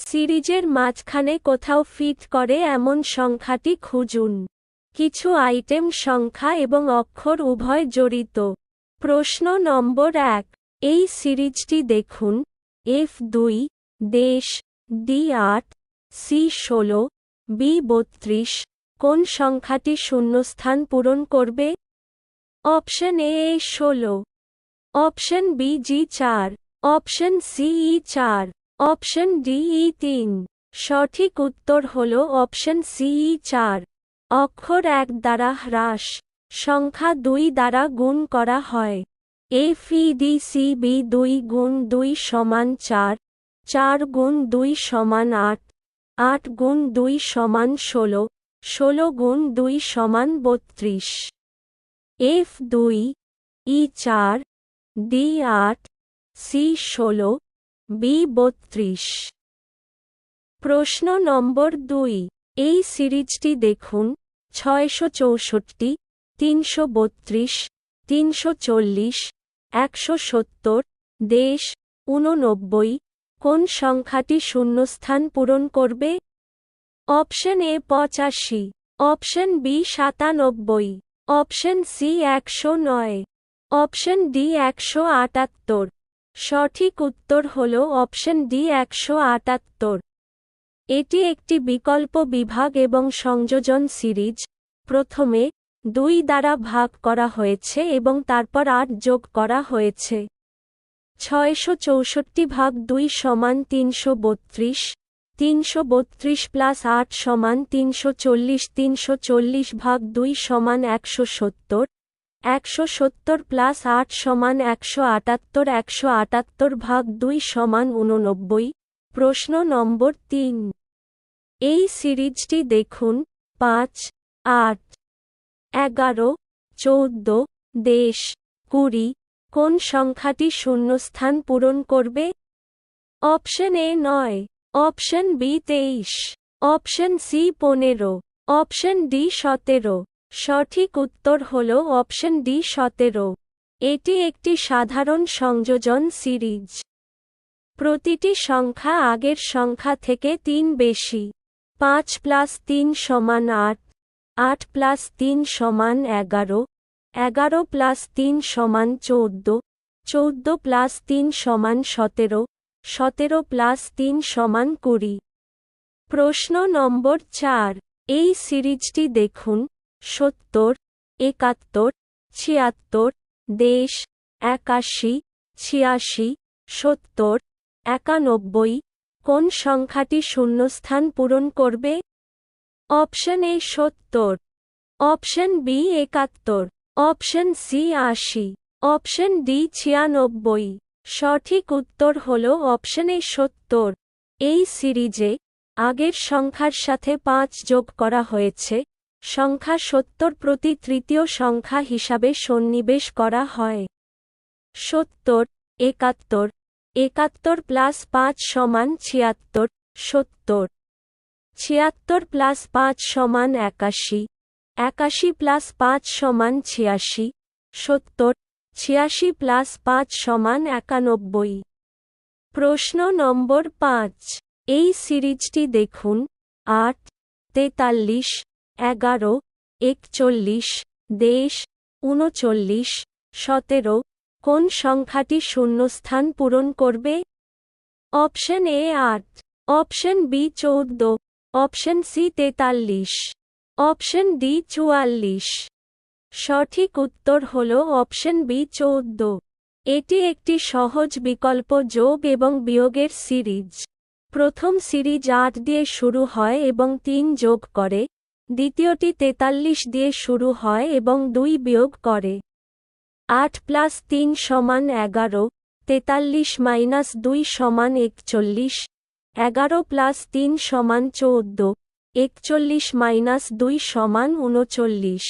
সিরিজের মাঝখানে কোথাও ফিট করে এমন সংখ্যাটি খুঁজুন। কিছু আইটেম সংখ্যা এবং অক্ষর উভয় জড়িত। প্রশ্ন নম্বর এক। এই সিরিজটি দেখুন। এফ দুই, দেশ। ডি আট সি ষোলো বি বত্রিশ। কোন সংখ্যাটি শূন্যস্থান পূরণ করবে? অপশন এ ষোলো। অপশন বি জি চার। অপশন সি ই চার। অপশন ডি ই তিন। সঠিক উত্তর হল অপশন সি ই চার। অক্ষর এক দ্বারা হ্রাস। সংখ্যা দুই দ্বারা গুণ করা হয়। F E, D, C, B দুই গুণ দুই সমান চার। চার গুণ দুই সমান আট। আট গুণ দুই সমান ষোলো। ষোলো গুণ দুই সমান বত্রিশ। এফ দুই, ই, চার, ডি, আট, সি, ষোলো বি বত্রিশ। প্রশ্ন নম্বর দুই। এই সিরিজটি দেখুন, ছয়শো চৌষট্টি, তিনশো বত্রিশ, তিনশো চল্লিশ, একশো সত্তর, দেশ, ঊননব্বই, কোন সংখ্যাটি শূন্যস্থান পূরণ করবে? অপশন এ পঁচাশি, অপশন বি সাতানব্বই, অপশন সি একশো নয়, অপশন ডি একশো আটাত্তর। সঠিক উত্তর হল অপশন ডি একশো আটাত্তর। এটি একটি বিকল্প বিভাগ এবং সংযোজন সিরিজ। প্রথমে দুই দ্বারা ভাগ করা হয়েছে এবং তারপর আট যোগ করা হয়েছে। ছয়শো চৌষট্টি ভাগ দুই সমান তিনশো বত্রিশ। তিনশো বত্রিশ প্লাস আট সমান তিনশো চল্লিশ। তিনশো চল্লিশ ভাগ দুই সমান একশো সত্তর। একশো সত্তর প্লাস আট সমান একশো আটাত্তর একশো আটাত্তর ভাগ দুই সমান উননব্বই প্রশ্ন নম্বর তিন। এই সিরিজটি দেখুন, পাঁচ, আট, এগারো, চৌদ্দ, দেশ, কুড়ি, কোন সংখ্যাটি শূন্যস্থান পূরণ করবে? অপশন এ নয়, অপশন বি তেইশ, অপশন সি পনেরো, অপশন ডি সতেরো। সঠিক উত্তর হল অপশন ডি সতেরো। এটি একটি সাধারণ সংযোজন সিরিজ। প্রতিটি সংখ্যা আগের সংখ্যা থেকে তিন বেশি। পাঁচ প্লাস তিন সমান আট। আট প্লাস তিন সমান এগারো। এগারো প্লাস তিন সমান চৌদ্দ। চৌদ্দ প্লাস তিন সমান সতেরো। সতেরো প্লাস তিন সমান কুড়ি। প্রশ্ন নম্বর চার। এই সিরিজটি দেখুন। সত্তর, একাত্তর, ছিয়াত্তর, দেশ, একাশি, ছিয়াশি, সত্তর, একানব্বই, কোন সংখ্যাটি শূন্যস্থান পূরণ করবে? অপশন এ সত্তর, অপশন বি একাত্তর, অপশন সি আশি, অপশন ডি ছিয়ানব্বই। সঠিক উত্তর হল অপশন এ সত্তর। এই সিরিজে আগের সংখ্যার সাথে পাঁচ যোগ করা হয়েছে। সংখ্যা সত্তর প্রতি তৃতীয় সংখ্যা হিসাবে সন্নিবেশ করা হয়। সত্তর, একাত্তর একাত্তর প্লাস পাঁচ সমান ছিয়াত্তর, সত্তর। ছিয়াত্তর প্লাস পাঁচ সমান একাশি একাশি প্লাস পাঁচ সমান ছিয়াশি, সত্তর, ছিয়াশি প্লাস পাঁচ সমান একানব্বই। প্রশ্ন নম্বর পাঁচ। এই সিরিজটি দেখুন। আট, তেতাল্লিশ এগারো, একচল্লিশ, দেশ, উনচল্লিশ, সতেরো, কোন সংখ্যাটি শূন্যস্থান পূরণ করবে? অপশন এ আট, অপশন বি চৌদ্দ, অপশন সি তেতাল্লিশ, অপশন ডি চুয়াল্লিশ। সঠিক উত্তর হল অপশন বি চৌদ্দ। এটি একটি সহজ বিকল্প যোগ এবং বিয়োগের সিরিজ। প্রথম সিরিজ আট দিয়ে শুরু হয় এবং তিন যোগ করে। দ্বিতীয়টি তেতাল্লিশ দিয়ে শুরু হয় এবং দুই বিয়োগ করে। আট প্লাস তিন সমান এগারো, তেতাল্লিশ মাইনাস দুই সমান একচল্লিশ, এগারো প্লাস তিন সমান চৌদ্দ, একচল্লিশ মাইনাস দুই সমান উনচল্লিশ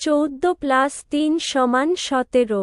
চৌদ্দ প্লাস তিন সমান সতেরো।